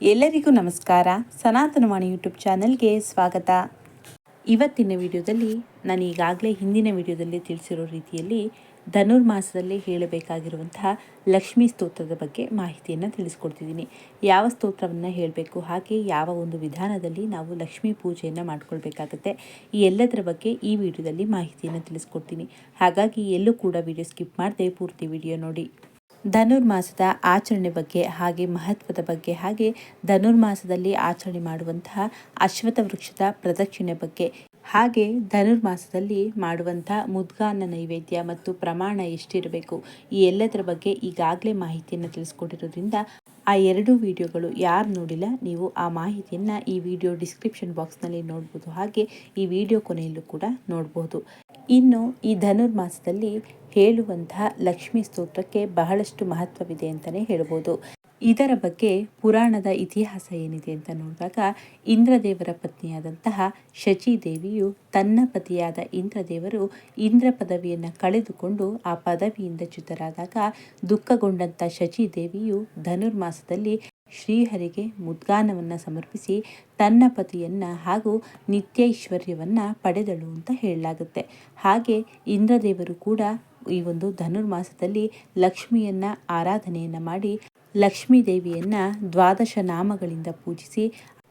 ಎಲ್ಲರಿಗೂ ನಮಸ್ಕಾರ. ಸನಾತನವಾಣಿ ಯೂಟ್ಯೂಬ್ ಚಾನಲ್ಗೆ ಸ್ವಾಗತ. ಇವತ್ತಿನ ವಿಡಿಯೋದಲ್ಲಿ ನಾನು ಈಗಾಗಲೇ ಹಿಂದಿನ ವಿಡಿಯೋದಲ್ಲಿ ತಿಳಿಸಿರೋ ರೀತಿಯಲ್ಲಿ ಧನುರ್ಮಾಸದಲ್ಲಿ ಹೇಳಬೇಕಾಗಿರುವಂತಹ ಲಕ್ಷ್ಮೀ ಸ್ತೋತ್ರದ ಬಗ್ಗೆ ಮಾಹಿತಿಯನ್ನು ತಿಳಿಸ್ಕೊಡ್ತಿದ್ದೀನಿ. ಯಾವ ಸ್ತೋತ್ರವನ್ನು ಹೇಳಬೇಕು, ಹಾಗೆ ಯಾವ ಒಂದು ವಿಧಾನದಲ್ಲಿ ನಾವು ಲಕ್ಷ್ಮೀ ಪೂಜೆಯನ್ನು ಮಾಡ್ಕೊಳ್ಬೇಕಾಗತ್ತೆ, ಈ ಎಲ್ಲದರ ಬಗ್ಗೆ ಈ ವಿಡಿಯೋದಲ್ಲಿ ಮಾಹಿತಿಯನ್ನು ತಿಳಿಸ್ಕೊಡ್ತೀನಿ. ಹಾಗಾಗಿ ಎಲ್ಲೂ ಕೂಡ ವಿಡಿಯೋ ಸ್ಕಿಪ್ ಮಾಡದೆ ಪೂರ್ತಿ ವಿಡಿಯೋ ನೋಡಿ. ಧನುರ್ಮಾಸದ ಆಚರಣೆ ಬಗ್ಗೆ ಹಾಗೆ ಮಹತ್ವದ ಬಗ್ಗೆ ಹಾಗೆ ಧನುರ್ಮಾಸದಲ್ಲಿ ಆಚರಣೆ ಮಾಡುವಂತಹ ಅಶ್ವಥ ವೃಕ್ಷದ ಪ್ರದಕ್ಷಿಣೆ ಬಗ್ಗೆ ಹಾಗೆ ಧನುರ್ಮಾಸದಲ್ಲಿ ಮಾಡುವಂಥ ಮುದ್ಗಾನ ನೈವೇದ್ಯ ಮತ್ತು ಪ್ರಮಾಣ ಎಷ್ಟಿರಬೇಕು ಈ ಎಲ್ಲದರ ಬಗ್ಗೆ ಈಗಾಗಲೇ ಮಾಹಿತಿಯನ್ನು ತಿಳಿಸ್ಕೊಟ್ಟಿರೋದ್ರಿಂದ ಆ ಎರಡು ವಿಡಿಯೋಗಳು ಯಾರು ನೋಡಿಲ್ಲ ನೀವು ಆ ಮಾಹಿತಿಯನ್ನು ಈ ವಿಡಿಯೋ ಡಿಸ್ಕ್ರಿಪ್ಷನ್ ಬಾಕ್ಸ್ನಲ್ಲಿ ನೋಡ್ಬೋದು ಹಾಗೆ ಈ ವಿಡಿಯೋ ಕೊನೆಯಲ್ಲೂ ಕೂಡ ನೋಡ್ಬೋದು. ಇನ್ನು ಈ ಧನುರ್ಮಾಸದಲ್ಲಿ ಹೇಳುವಂತಹ ಲಕ್ಷ್ಮೀ ಸ್ತೋತ್ರಕ್ಕೆ ಬಹಳಷ್ಟು ಮಹತ್ವವಿದೆ ಅಂತಲೇ ಹೇಳ್ಬೋದು. ಇದರ ಬಗ್ಗೆ ಪುರಾಣದ ಇತಿಹಾಸ ಏನಿದೆ ಅಂತ ನೋಡಿದಾಗ ಇಂದ್ರದೇವರ ಪತ್ನಿಯಾದಂತಹ ಶಚಿದೇವಿಯು ತನ್ನ ಪತಿಯಾದ ಇಂದ್ರದೇವರು ಇಂದ್ರ ಪದವಿಯನ್ನು ಕಳೆದುಕೊಂಡು ಆ ಪದವಿಯಿಂದ ಚ್ಯುತರಾದಾಗ ದುಃಖಗೊಂಡಂಥ ಶಚಿದೇವಿಯು ಧನುರ್ಮಾಸದಲ್ಲಿ ಶ್ರೀಹರಿಗೆ ಮುದ್ಗಾನವನ್ನು ಸಮರ್ಪಿಸಿ ತನ್ನ ಪತಿಯನ್ನು ಹಾಗೂ ನಿತ್ಯೈಶ್ವರ್ಯವನ್ನು ಪಡೆದಳು ಅಂತ ಹೇಳಲಾಗುತ್ತೆ. ಹಾಗೆ ಇಂದ್ರದೇವರು ಕೂಡ ಈ ಒಂದು ಧನುರ್ಮಾಸದಲ್ಲಿ ಲಕ್ಷ್ಮಿಯನ್ನ ಆರಾಧನೆಯನ್ನು ಮಾಡಿ ಲಕ್ಷ್ಮೀ ದೇವಿಯನ್ನ ದ್ವಾದಶ ನಾಮಗಳಿಂದ ಪೂಜಿಸಿ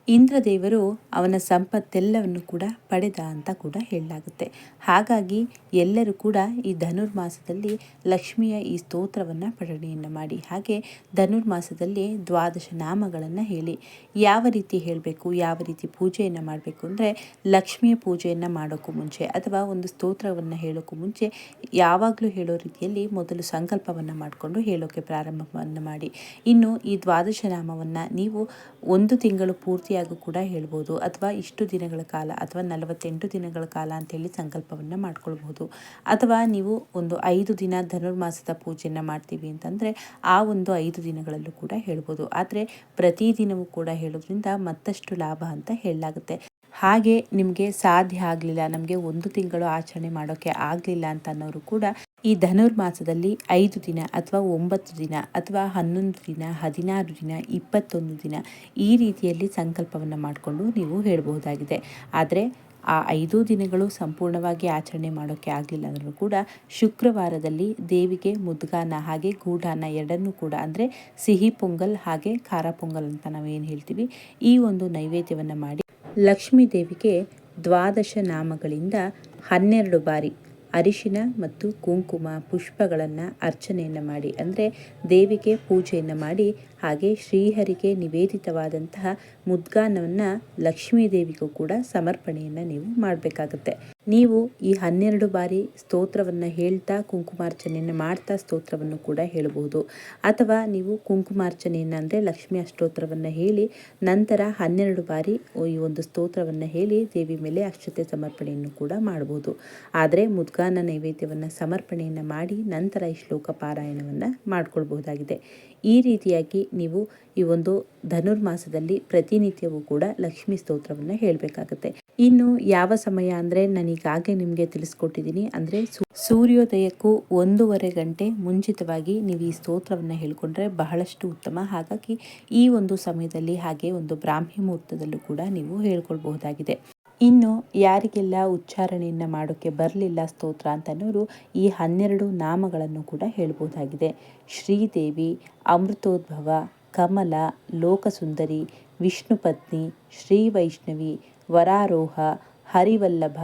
ಇಂದ್ರದೇವರು ಅವನ ಸಂಪತ್ತೆಲ್ಲವನ್ನು ಕೂಡ ಪಡೆದ ಅಂತ ಕೂಡ ಹೇಳಲಾಗುತ್ತೆ. ಹಾಗಾಗಿ ಎಲ್ಲರೂ ಕೂಡ ಈ ಧನುರ್ಮಾಸದಲ್ಲಿ ಲಕ್ಷ್ಮಿಯ ಈ ಸ್ತೋತ್ರವನ್ನು ಪಠಣೆಯನ್ನು ಮಾಡಿ. ಹಾಗೆ ಧನುರ್ಮಾಸದಲ್ಲಿ ದ್ವಾದಶ ನಾಮಗಳನ್ನು ಹೇಳಿ. ಯಾವ ರೀತಿ ಹೇಳಬೇಕು, ಯಾವ ರೀತಿ ಪೂಜೆಯನ್ನು ಮಾಡಬೇಕು ಅಂದರೆ ಲಕ್ಷ್ಮಿಯ ಪೂಜೆಯನ್ನು ಮಾಡೋಕ್ಕೂ ಮುಂಚೆ ಅಥವಾ ಒಂದು ಸ್ತೋತ್ರವನ್ನು ಹೇಳೋಕ್ಕೂ ಮುಂಚೆ ಯಾವಾಗಲೂ ಹೇಳೋ ರೀತಿಯಲ್ಲಿ ಮೊದಲು ಸಂಕಲ್ಪವನ್ನು ಮಾಡಿಕೊಂಡು ಹೇಳೋಕ್ಕೆ ಪ್ರಾರಂಭವನ್ನು ಮಾಡಿ. ಇನ್ನು ಈ ದ್ವಾದಶ ನಾಮವನ್ನು ನೀವು ಒಂದು ತಿಂಗಳು ಪೂರ್ತಿ ಕೂಡ ಹೇಳ್ಬೋದು. ಅಥವಾ ಇಷ್ಟು ದಿನಗಳ ಕಾಲ ಅಥವಾ ನಲವತ್ತೆಂಟು ದಿನಗಳ ಕಾಲ ಅಂತೇಳಿ ಸಂಕಲ್ಪವನ್ನು ಮಾಡ್ಕೊಳ್ಬೋದು ಅಥವಾ ನೀವು ಒಂದು ಐದು ದಿನ ಧನುರ್ಮಾಸದ ಪೂಜೆಯನ್ನು ಮಾಡ್ತೀವಿ ಅಂತಂದರೆ ಆ ಒಂದು ಐದು ದಿನಗಳಲ್ಲೂ ಕೂಡ ಹೇಳ್ಬೋದು. ಆದರೆ ಪ್ರತಿದಿನವೂ ಕೂಡ ಹೇಳೋದ್ರಿಂದ ಮತ್ತಷ್ಟು ಲಾಭ ಅಂತ ಹೇಳಲಾಗುತ್ತೆ. ಹಾಗೆ ನಿಮಗೆ ಸಾಧ್ಯ ಆಗಲಿಲ್ಲ, ನಮಗೆ ಒಂದು ತಿಂಗಳು ಆಚರಣೆ ಮಾಡೋಕ್ಕೆ ಆಗಲಿಲ್ಲ ಅಂತ ಅನ್ನೋರು ಕೂಡ ಈ ಧನುರ್ಮಾಸದಲ್ಲಿ ಐದು ದಿನ ಅಥವಾ ಒಂಬತ್ತು ದಿನ ಅಥವಾ ಹನ್ನೊಂದು ದಿನ, ಹದಿನಾರು ದಿನ, ಇಪ್ಪತ್ತೊಂದು ದಿನ ಈ ರೀತಿಯಲ್ಲಿ ಸಂಕಲ್ಪವನ್ನು ಮಾಡಿಕೊಂಡು ನೀವು ಹೇಳಬಹುದಾಗಿದೆ. ಆದರೆ ಆ ಐದು ದಿನಗಳು ಸಂಪೂರ್ಣವಾಗಿ ಆಚರಣೆ ಮಾಡೋಕ್ಕೆ ಆಗಲಿಲ್ಲ ಅಂದರೂ ಕೂಡ ಶುಕ್ರವಾರದಲ್ಲಿ ದೇವಿಗೆ ಮುದ್ಗಾನ ಹಾಗೆ ಗೂಢಾನ ಎರಡನ್ನೂ ಕೂಡ ಅಂದರೆ ಸಿಹಿ ಪೊಂಗಲ್ ಹಾಗೆ ಖಾರ ಪೊಂಗಲ್ ಅಂತ ನಾವೇನು ಹೇಳ್ತೀವಿ, ಈ ಒಂದು ನೈವೇದ್ಯವನ್ನು ಮಾಡಿ ಲಕ್ಷ್ಮೀ ದೇವಿಗೆ ದ್ವಾದಶ ನಾಮಗಳಿಂದ ಹನ್ನೆರಡು ಬಾರಿ ಅರಿಶಿನ ಮತ್ತು ಕುಂಕುಮ ಪುಷ್ಪಗಳನ್ನು ಅರ್ಚನೆಯನ್ನು ಮಾಡಿ ಅಂದರೆ ದೇವಿಗೆ ಪೂಜೆಯನ್ನು ಮಾಡಿ ಹಾಗೆ ಶ್ರೀಹರಿಗೆ ನಿವೇದಿತವಾದಂತಹ ಮುದ್ಗಾನವನ್ನು ಲಕ್ಷ್ಮೀ ದೇವಿಗೂ ಕೂಡ ಸಮರ್ಪಣೆಯನ್ನು ನೀವು ಮಾಡಬೇಕಾಗುತ್ತೆ. ನೀವು ಈ ಹನ್ನೆರಡು ಬಾರಿ ಸ್ತೋತ್ರವನ್ನು ಹೇಳ್ತಾ ಕುಂಕುಮಾರ್ಚನೆಯನ್ನು ಮಾಡ್ತಾ ಸ್ತೋತ್ರವನ್ನು ಕೂಡ ಹೇಳಬಹುದು ಅಥವಾ ನೀವು ಕುಂಕುಮಾರ್ಚನೆಯನ್ನು ಅಂದರೆ ಲಕ್ಷ್ಮಿ ಅಷ್ಟೋತ್ರವನ್ನು ಹೇಳಿ ನಂತರ ಹನ್ನೆರಡು ಬಾರಿ ಈ ಒಂದು ಸ್ತೋತ್ರವನ್ನು ಹೇಳಿ ದೇವಿ ಮೇಲೆ ಅಕ್ಷತೆ ಸಮರ್ಪಣೆಯನ್ನು ಕೂಡ ಮಾಡಬಹುದು ಆದರೆ ಮುದ್ಗಾನ ನೈವೇದ್ಯವನ್ನು ಸಮರ್ಪಣೆಯನ್ನು ಮಾಡಿ ನಂತರ ಈ ಶ್ಲೋಕ ಪಾರಾಯಣವನ್ನು ಮಾಡ್ಕೊಳ್ಬಹುದಾಗಿದೆ. ಈ ರೀತಿಯಾಗಿ ನೀವು ಈ ಒಂದು ಧನುರ್ಮಾಸದಲ್ಲಿ ಪ್ರತಿನಿತ್ಯವೂ ಕೂಡ ಲಕ್ಷ್ಮಿ ಸ್ತೋತ್ರವನ್ನು ಹೇಳಬೇಕಾಗುತ್ತೆ. ಇನ್ನು ಯಾವ ಸಮಯ ಅಂದರೆ ನಾನು ಈಗಾಗಲೇ ನಿಮಗೆ ತಿಳಿಸ್ಕೊಟ್ಟಿದ್ದೀನಿ ಅಂದರೆ ಸೂರ್ಯೋದಯಕ್ಕೂ ಒಂದೂವರೆ ಗಂಟೆ ಮುಂಚಿತವಾಗಿ ನೀವು ಈ ಸ್ತೋತ್ರವನ್ನು ಹೇಳ್ಕೊಂಡ್ರೆ ಬಹಳಷ್ಟು ಉತ್ತಮ. ಹಾಗಾಗಿ ಈ ಒಂದು ಸಮಯದಲ್ಲಿ ಹಾಗೆ ಒಂದು ಬ್ರಾಹ್ಮಿ ಮುಹೂರ್ತದಲ್ಲೂ ಕೂಡ ನೀವು ಹೇಳ್ಕೊಳ್ಬಹುದಾಗಿದೆ. ಇನ್ನು ಯಾರಿಗೆಲ್ಲ ಉಚ್ಚಾರಣೆಯನ್ನು ಮಾಡೋಕ್ಕೆ ಬರಲಿಲ್ಲ ಸ್ತೋತ್ರ ಅಂತನೋರು ಈ ಹನ್ನೆರಡು ನಾಮಗಳನ್ನು ಕೂಡ ಹೇಳ್ಬೋದಾಗಿದೆ. ಶ್ರೀದೇವಿ, ಅಮೃತೋದ್ಭವ, ಕಮಲ, ಲೋಕಸುಂದರಿ, ವಿಷ್ಣುಪತ್ನಿ ಶ್ರೀ ವೈಷ್ಣವಿ ವರಾರೋಹ, ಹರಿವಲ್ಲಭ,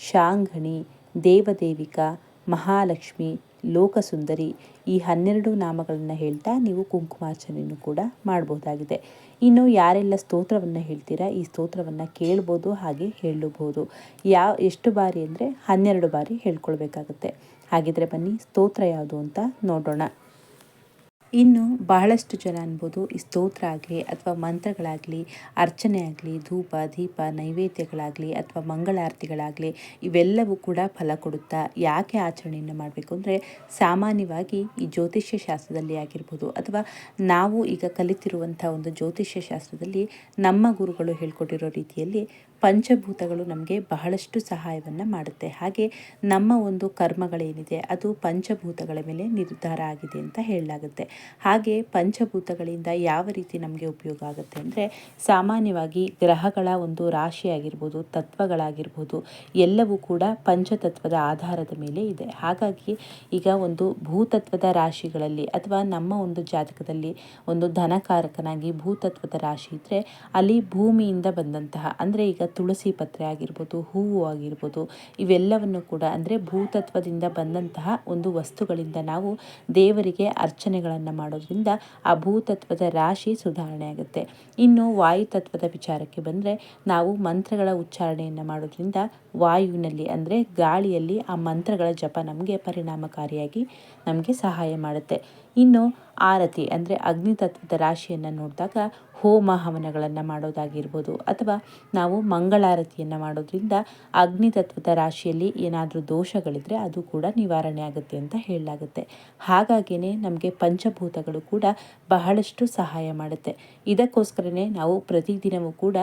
ಶಾಂಘಣಿ, ದೇವದೇವಿಕಾ ಮಹಾಲಕ್ಷ್ಮಿ, ಲೋಕಸುಂದರಿ ಈ ಹನ್ನೆರಡು ನಾಮಗಳನ್ನು ಹೇಳ್ತಾ ನೀವು ಕುಂಕುಮಾರ್ಚನೆಯನ್ನು ಕೂಡ ಮಾಡಬಹುದಾಗಿದೆ ಇನ್ನು ಯಾರೆಲ್ಲ ಸ್ತೋತ್ರವನ್ನು ಹೇಳ್ತೀರಾ ಈ ಸ್ತೋತ್ರವನ್ನು ಕೇಳ್ಬೋದು ಹಾಗೆ ಹೇಳಬಹುದು. ಯಾವ, ಎಷ್ಟು ಬಾರಿ ಅಂದರೆ ಹನ್ನೆರಡು ಬಾರಿ ಹೇಳ್ಕೊಳ್ಬೇಕಾಗುತ್ತೆ. ಹಾಗಿದ್ರೆ ಬನ್ನಿ, ಸ್ತೋತ್ರ ಯಾವುದು ಅಂತ ನೋಡೋಣ. ಇನ್ನು ಬಹಳಷ್ಟು ಜನ ಅನ್ಬೋದು ಈ ಸ್ತೋತ್ರ ಆಗಲಿ ಅಥವಾ ಮಂತ್ರಗಳಾಗಲಿ ಅರ್ಚನೆ ಆಗಲಿ ಧೂಪ, ದೀಪ, ನೈವೇದ್ಯಗಳಾಗಲಿ ಅಥವಾ ಮಂಗಳಾರತಿಗಳಾಗಲಿ ಇವೆಲ್ಲವೂ ಕೂಡ ಫಲ ಕೊಡುತ್ತಾ ಯಾಕೆ ಆಚರಣೆಯನ್ನು ಮಾಡಬೇಕು ಅಂದರೆ ಸಾಮಾನ್ಯವಾಗಿ ಈ ಜ್ಯೋತಿಷ್ಯ ಶಾಸ್ತ್ರದಲ್ಲಿ ಆಗಿರ್ಬೋದು ಅಥವಾ ನಾವು ಈಗ ಕಲಿತಿರುವಂಥ ಒಂದು ಜ್ಯೋತಿಷ್ಯ ಶಾಸ್ತ್ರದಲ್ಲಿ ನಮ್ಮ ಗುರುಗಳು ಹೇಳ್ಕೊಟ್ಟಿರೋ ರೀತಿಯಲ್ಲಿ ಪಂಚಭೂತಗಳು ನಮಗೆ ಬಹಳಷ್ಟು ಸಹಾಯವನ್ನು ಮಾಡುತ್ತೆ. ಹಾಗೆ ನಮ್ಮ ಒಂದು ಕರ್ಮಗಳೇನಿದೆ, ಅದು ಪಂಚಭೂತಗಳ ಮೇಲೆ ನಿರ್ಧಾರ ಆಗಿದೆ ಅಂತ ಹೇಳಲಾಗುತ್ತೆ. ಹಾಗೆ ಪಂಚಭೂತಗಳಿಂದ ಯಾವ ರೀತಿ ನಮಗೆ ಉಪಯೋಗ ಆಗುತ್ತೆ ಅಂದರೆ, ಸಾಮಾನ್ಯವಾಗಿ ಗ್ರಹಗಳ ಒಂದು ರಾಶಿಯಾಗಿರ್ಬೋದು, ತತ್ವಗಳಾಗಿರ್ಬೋದು, ಎಲ್ಲವೂ ಕೂಡ ಪಂಚತತ್ವದ ಆಧಾರದ ಮೇಲೆ ಇದೆ. ಹಾಗಾಗಿ ಈಗ ಒಂದು ಭೂತತ್ವದ ರಾಶಿಗಳಲ್ಲಿ ಅಥವಾ ನಮ್ಮ ಒಂದು ಜಾತಕದಲ್ಲಿ ಒಂದು ಧನಕಾರಕನಾಗಿ ಭೂತತ್ವದ ರಾಶಿ ಇದ್ದರೆ ಅಲ್ಲಿ ಭೂಮಿಯಿಂದ ಬಂದಂತಹ, ಅಂದರೆ ಈಗ ತುಳಸಿ ಪತ್ರೆ ಆಗಿರ್ಬೋದು, ಹೂವು ಆಗಿರ್ಬೋದು, ಇವೆಲ್ಲವನ್ನು ಕೂಡ ಅಂದರೆ ಭೂತತ್ವದಿಂದ ಬಂದಂತಹ ಒಂದು ವಸ್ತುಗಳಿಂದ ನಾವು ದೇವರಿಗೆ ಅರ್ಚನೆಗಳನ್ನು ಮಾಡೋದ್ರಿಂದ ಆ ಭೂತತ್ವದ ರಾಶಿ ಸುಧಾರಣೆ ಆಗುತ್ತೆ. ಇನ್ನು ವಾಯುತತ್ವದ ವಿಚಾರಕ್ಕೆ ಬಂದರೆ ನಾವು ಮಂತ್ರಗಳ ಉಚ್ಚಾರಣೆಯನ್ನು ಮಾಡೋದ್ರಿಂದ ವಾಯುವಿನಲ್ಲಿ ಅಂದರೆ ಗಾಳಿಯಲ್ಲಿ ಆ ಮಂತ್ರಗಳ ಜಪ ನಮಗೆ ಪರಿಣಾಮಕಾರಿಯಾಗಿ ನಮಗೆ ಸಹಾಯ ಮಾಡುತ್ತೆ. ಇನ್ನು ಆರತಿ ಅಂದರೆ ಅಗ್ನಿತತ್ವದ ರಾಶಿಯನ್ನು ನೋಡಿದಾಗ ಹೋಮ ಹವನಗಳನ್ನು ಮಾಡೋದಾಗಿರ್ಬೋದು ಅಥವಾ ನಾವು ಮಂಗಳಾರತಿಯನ್ನು ಮಾಡೋದ್ರಿಂದ ಅಗ್ನಿತತ್ವದ ರಾಶಿಯಲ್ಲಿ ಏನಾದರೂ ದೋಷಗಳಿದ್ರೆ ಅದು ಕೂಡ ನಿವಾರಣೆ ಆಗುತ್ತೆ ಅಂತ ಹೇಳಲಾಗುತ್ತೆ. ಹಾಗಾಗಿಯೇ ನಮಗೆ ಪಂಚಭೂತಗಳು ಕೂಡ ಬಹಳಷ್ಟು ಸಹಾಯ ಮಾಡುತ್ತೆ. ಇದಕ್ಕೋಸ್ಕರನೇ ನಾವು ಪ್ರತಿದಿನವೂ ಕೂಡ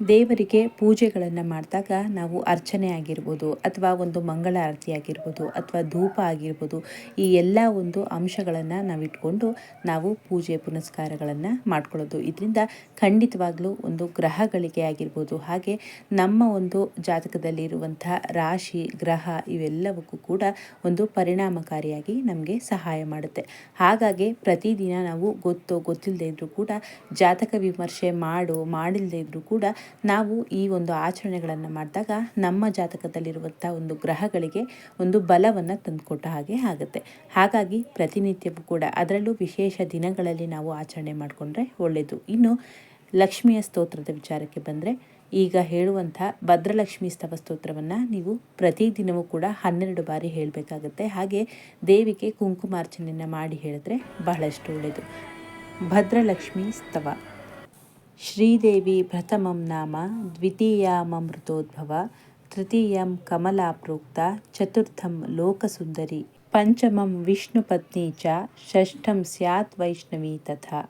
ದೇವರಿಗೆ ಪೂಜೆಗಳನ್ನು ಮಾಡಿದಾಗ ನಾವು ಅರ್ಚನೆ ಆಗಿರ್ಬೋದು ಅಥವಾ ಒಂದು ಮಂಗಳ ಆರತಿ ಆಗಿರ್ಬೋದು ಅಥವಾ ಧೂಪ ಆಗಿರ್ಬೋದು ಈ ಎಲ್ಲ ಒಂದು ಅಂಶಗಳನ್ನು ನಾವು ಇಟ್ಕೊಂಡು ನಾವು ಪೂಜೆ ಪುನಸ್ಕಾರಗಳನ್ನು ಮಾಡ್ಕೊಳ್ಳೋದು. ಇದರಿಂದ ಖಂಡಿತವಾಗ್ಲೂ ಒಂದು ಗ್ರಹಗಳಿಗೆ ಆಗಿರ್ಬೋದು ಹಾಗೆ ನಮ್ಮ ಒಂದು ಜಾತಕದಲ್ಲಿರುವಂಥ ರಾಶಿ, ಗ್ರಹ ಇವೆಲ್ಲವಕ್ಕೂ ಕೂಡ ಒಂದು ಪರಿಣಾಮಕಾರಿಯಾಗಿ ನಮಗೆ ಸಹಾಯ ಮಾಡುತ್ತೆ. ಹಾಗಾಗಿ ಪ್ರತಿದಿನ ನಾವು ಗೊತ್ತೋ ಗೊತ್ತಿಲ್ಲದೆ ಇದ್ದರೂ ಕೂಡ ಜಾತಕ ವಿಮರ್ಶೆ ಮಾಡು ಮಾಡಿಲ್ಲದೆ ಇದ್ದರೂ ಕೂಡ ನಾವು ಈ ಒಂದು ಆಚರಣೆಗಳನ್ನು ಮಾಡಿದಾಗ ನಮ್ಮ ಜಾತಕದಲ್ಲಿರುವಂಥ ಒಂದು ಗ್ರಹಗಳಿಗೆ ಒಂದು ಬಲವನ್ನು ತಂದುಕೊಟ್ಟ ಹಾಗೆ ಆಗುತ್ತೆ. ಹಾಗಾಗಿ ಪ್ರತಿನಿತ್ಯವೂ ಕೂಡ ಅದರಲ್ಲೂ ವಿಶೇಷ ದಿನಗಳಲ್ಲಿ ನಾವು ಆಚರಣೆ ಮಾಡಿಕೊಂಡ್ರೆ ಒಳ್ಳೆಯದು. ಇನ್ನು ಲಕ್ಷ್ಮಿಯ ಸ್ತೋತ್ರದ ವಿಚಾರಕ್ಕೆ ಬಂದರೆ ಈಗ ಹೇಳುವಂಥ ಭದ್ರಲಕ್ಷ್ಮಿ ಸ್ತವ ಸ್ತೋತ್ರವನ್ನು ನೀವು ಪ್ರತಿದಿನವೂ ಕೂಡ ಹನ್ನೆರಡು ಬಾರಿ ಹೇಳಬೇಕಾಗುತ್ತೆ. ಹಾಗೆ ದೇವಿಗೆ ಕುಂಕುಮಾರ್ಚನೆಯನ್ನು ಮಾಡಿ ಹೇಳಿದ್ರೆ ಬಹಳಷ್ಟು ಒಳ್ಳೆಯದು. ಭದ್ರಲಕ್ಷ್ಮಿ ಸ್ತವ. श्रीदेवी प्रथमं नाम द्वितीयाममृतोद्भव तृतीयं कमला प्रोक्ता चतुर्थं लोकसुन्दरी पञ्चमं विष्णुपत्नी च षष्ठं स्यात् वैष्णवी तथा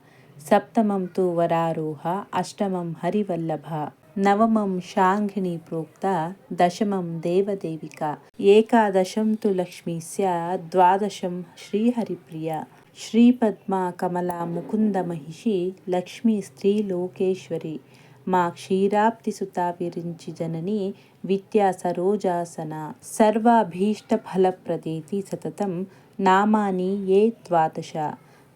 सप्तमं तु वरारोहा अष्टमं हरिवल्लभा नवमं शाङ्घिणी प्रोक्ता दशमं देवदेविका एकादशं तु लक्ष्मी स्यात् द्वादशं श्रीहरिप्रिया। శ్రీపద్మా కమల ముకుంద మహిషి లక్ష్మీ స్త్రీ లోకేశ్వరి. మా క్షీరాబ్దిసుత విరించి జనని విద్యా సరోజాసన. సర్వాభీష్టఫలప్రదేతి సతతం నామాని ఏ ద్వాదశ.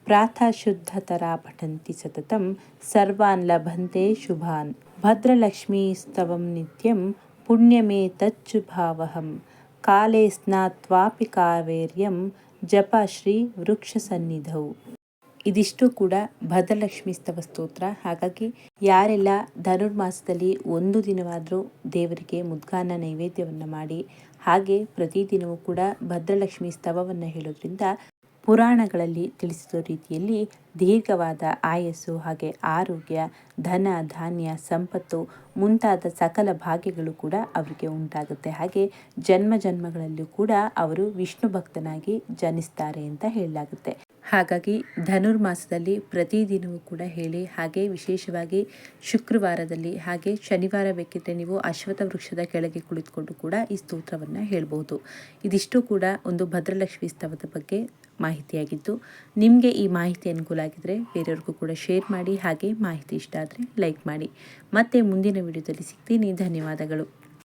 ప్రాతశుద్ధతరా పఠంతి సతతం సర్వాన్ లభంతే శుభాన్. భద్రలక్ష్మీస్తవం నిత్యం పుణ్యమే తచ్చుభావహం. కాలే స్నాత్వాపి కావేర్యం ಜಪ ಶ್ರೀ ವೃಕ್ಷ ಸನ್ನಿಧವು ಇದಿಷ್ಟು ಕೂಡ ಭದ್ರಲಕ್ಷ್ಮಿ ಸ್ತವ ಸ್ತೋತ್ರ. ಹಾಗಾಗಿ ಯಾರೆಲ್ಲ ಧನುರ್ಮಾಸದಲ್ಲಿ ಒಂದು ದಿನವಾದರೂ ದೇವರಿಗೆ ಮುದ್ಗಾನ ನೈವೇದ್ಯವನ್ನು ಮಾಡಿ, ಹಾಗೆ ಪ್ರತಿದಿನವೂ ಕೂಡ ಭದ್ರಲಕ್ಷ್ಮಿ ಸ್ತವವನ್ನು ಹೇಳೋದ್ರಿಂದ ಪುರಾಣಗಳಲ್ಲಿ ತಿಳಿಸಿದ ರೀತಿಯಲ್ಲಿ ದೀರ್ಘವಾದ ಆಯಸ್ಸು ಹಾಗೆ ಆರೋಗ್ಯ, ಧನ, ಧಾನ್ಯ, ಸಂಪತ್ತು ಮುಂತಾದ ಸಕಲ ಭಾಗ್ಯಗಳು ಕೂಡ ಅವರಿಗೆ ಉಂಟಾಗುತ್ತೆ. ಹಾಗೆ ಜನ್ಮ ಜನ್ಮಗಳಲ್ಲೂ ಕೂಡ ಅವರು ವಿಷ್ಣು ಭಕ್ತನಾಗಿ ಜನಿಸ್ತಾರೆ ಅಂತ ಹೇಳಲಾಗುತ್ತೆ. ಹಾಗಾಗಿ ಧನುರ್ಮಾಸದಲ್ಲಿ ಪ್ರತಿದಿನವೂ ಕೂಡ ಹೇಳಿ, ಹಾಗೆ ವಿಶೇಷವಾಗಿ ಶುಕ್ರವಾರದಲ್ಲಿ, ಹಾಗೆ ಶನಿವಾರ ಬೇಕಿದ್ರೆ ನೀವು ಅಶ್ವಥ ವೃಕ್ಷದ ಕೆಳಗೆ ಕುಳಿತುಕೊಂಡು ಕೂಡ ಈ ಸ್ತೋತ್ರವನ್ನು ಹೇಳ್ಬೋದು ಇದಿಷ್ಟು ಕೂಡ ಒಂದು ಭದ್ರಲಕ್ಷ್ಮಿ ಸ್ತವದ ಬಗ್ಗೆ ಮಾಹಿತಿಯಾಗಿದ್ದು, ನಿಮಗೆ ಈ ಮಾಹಿತಿ ಅನುಕೂಲ ಆಗಿದ್ದರೆ ಬೇರೆಯವ್ರಿಗೂ ಕೂಡ ಶೇರ್ ಮಾಡಿ, ಹಾಗೆ ಮಾಹಿತಿ ಇಷ್ಟ ಆದರೆ ಲೈಕ್ ಮಾಡಿ. ಮತ್ತೆ ಮುಂದಿನ ವಿಡಿಯೋದಲ್ಲಿ ಸಿಗ್ತೀನಿ. ಧನ್ಯವಾದಗಳು.